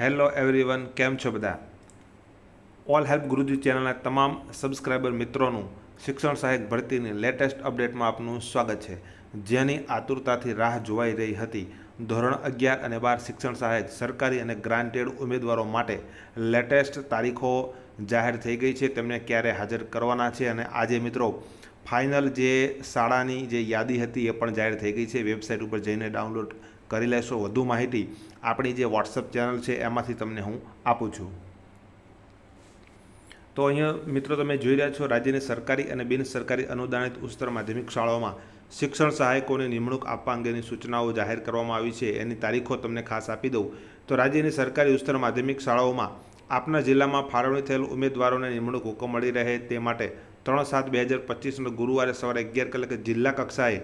Hello everyone, કેમ છો બધા? ઓલ હેલ્પ ગુરુજી ચેનલના તમામ સબસ્ક્રાઈબર મિત્રોનું શિક્ષણ સહાયક ભરતીની લેટેસ્ટ અપડેટમાં આપનું સ્વાગત છે. જેની આતુરતાથી રાહ જોવાઈ રહી હતી, ધોરણ અગિયાર અને બાર શિક્ષણ સહાયક, સરકારી અને ગ્રાન્ટેડ ઉમેદવારો માટે લેટેસ્ટ તારીખો જાહેર થઈ ગઈ છે, તેમને ક્યારે હાજર કરવાના છે? અને આજે મિત્રો, ફાઇનલ જે શાળાની જે યાદી હતી એ પણ જાહેર થઈ ગઈ છે. વેબસાઇટ ઉપર જઈને ડાઉનલોડ કરી લેશો વધુ માહિતી આપણી જે વોટ્સઅપ ચેનલ છે, એમાંથી તમને હું આપું છું. તો અહીંયા મિત્રો તમે જોઈ રહ્યા છો, રાજ્યની સરકારી અને બિન સરકારી અનુદાનિત ઉચ્ચતર માધ્યમિક શાળાઓમાં શિક્ષણ સહાયકોની નિમણૂક આપવા અંગેની સૂચનાઓ જાહેર કરવામાં આવી છે. એની તારીખો તમને ખાસ આપી દઉં. તો રાજ્યની સરકારી ઉચ્ચતર માધ્યમિક શાળાઓમાં આપના જિલ્લામાં ફાળવણી થયેલ ઉમેદવારોને નિમણૂક હુકમ મળી રહે તે માટે ત્રણ સાત બે હજાર પચીસનો ગુરુવારે સવારે અગિયાર કલાકે જિલ્લા કક્ષાએ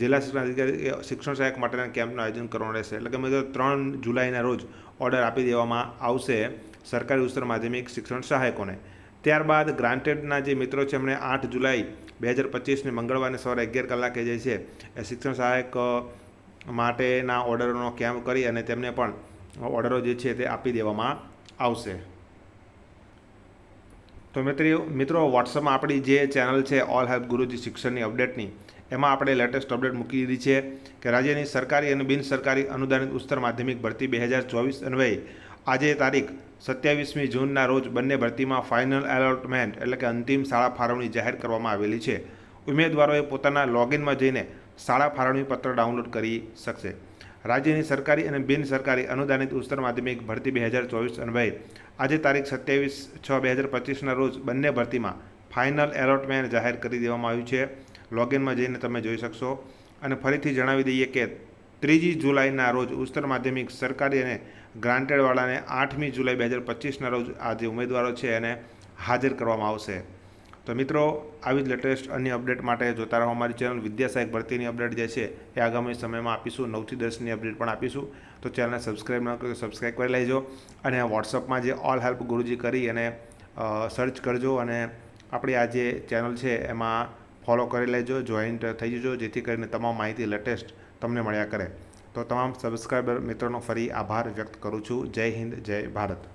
જિલ્લા શિક્ષણ અધિકારી શિક્ષણ સહાયક માટેના કેમ્પનું આયોજન કરવાનું રહેશે. એટલે કે મિત્રો, ત્રણ જુલાઈના રોજ ઓર્ડર આપી દેવામાં આવશે સરકારી ઉચ્ચતર માધ્યમિક શિક્ષણ સહાયકોને. ત્યારબાદ ગ્રાન્ટેડના જે મિત્રો છે, એમણે આઠ જુલાઈ બે હજાર પચીસને મંગળવારને સવારે અગિયાર કલાકે જે છે, એ શિક્ષણ સહાયક માટેના ઓર્ડરોનો કેમ્પ કરી અને તેમને પણ ઓર્ડરો જે છે, તે આપી દેવામાં આવશે. તો મિત્રો મિત્રો વોટ્સઅપમાં આપણી જે ચેનલ છે ઓલ હેલ્પ ગુરુજી શિક્ષણની અપડેટની એમાં આપણે લેટેસ્ટ અપડેટ મૂકી દીધી છે કે રાજ્યની સરકારી અને બિન સરકારી અનુદાનિત ઉચ્ચતર માધ્યમિક ભરતી બે હજાર ચોવીસ અન્વયે આજે તારીખ સત્યાવીસમી જૂનના રોજ બંને ભરતીમાં ફાઇનલ એલોટમેન્ટ એટલે કે અંતિમ શાળા ફાળવણી જાહેર કરવામાં આવેલી છે. ઉમેદવારોએ પોતાના લોગિનમાં જઈને શાળા ફાળવણી પત્ર ડાઉનલોડ કરી શકશે. રાજ્યની સરકારી અને બિન સરકારી અનુદાનિત ઉચ્ચતર માધ્યમિક ભરતી બે હજાર ચોવીસ અન્વયે આજે તારીખ સત્યાવીસ છ બે હજાર પચીસના રોજ બંને ભરતીમાં ફાઇનલ એલોટમેન્ટ જાહેર કરી દેવામાં આવ્યું છે. લોગિનમાં જઈને તમે જોઈ શકશો. અને ફરીથી જણાવી દઈએ કે ત્રીજી જુલાઈના રોજ ઉચ્ચતર માધ્યમિક સરકારી અને ગ્રાન્ટેડવાળાને આઠમી જુલાઈ બે હજાર પચીસના રોજ આ જે ઉમેદવારો છે એને હાજર કરવામાં આવશે. તો મિત્રો, આવી જ લેટેસ્ટ અન્ય અપડેટ માટે જોતા રહો અમારી ચેનલ વિદ્યા સહાયક ભરતીની અપડેટ જે છે એ આગામી સમયમાં આપીશું. નવથી દસની અપડેટ પણ આપીશું. તો ચેનલને સબસ્ક્રાઈબ ન કરો સબસ્ક્રાઈબ કરી લેજો. અને વોટ્સઅપમાં જે ઓલ હેલ્પ ગુરુજી કરી અને સર્ચ કરજો. અને આપણી આ જે ચેનલ છે એમાં ફોલો કરી લેજો જોઈન્ટ થઈ જજો, જેથી કરીને તમામ માહિતી લેટેસ્ટ તમને મળ્યા કરે. તો તમામ સબસ્ક્રાઈબર મિત્રોનો ફરી આભાર વ્યક્ત કરું છું. જય હિન્દ, જય ભારત.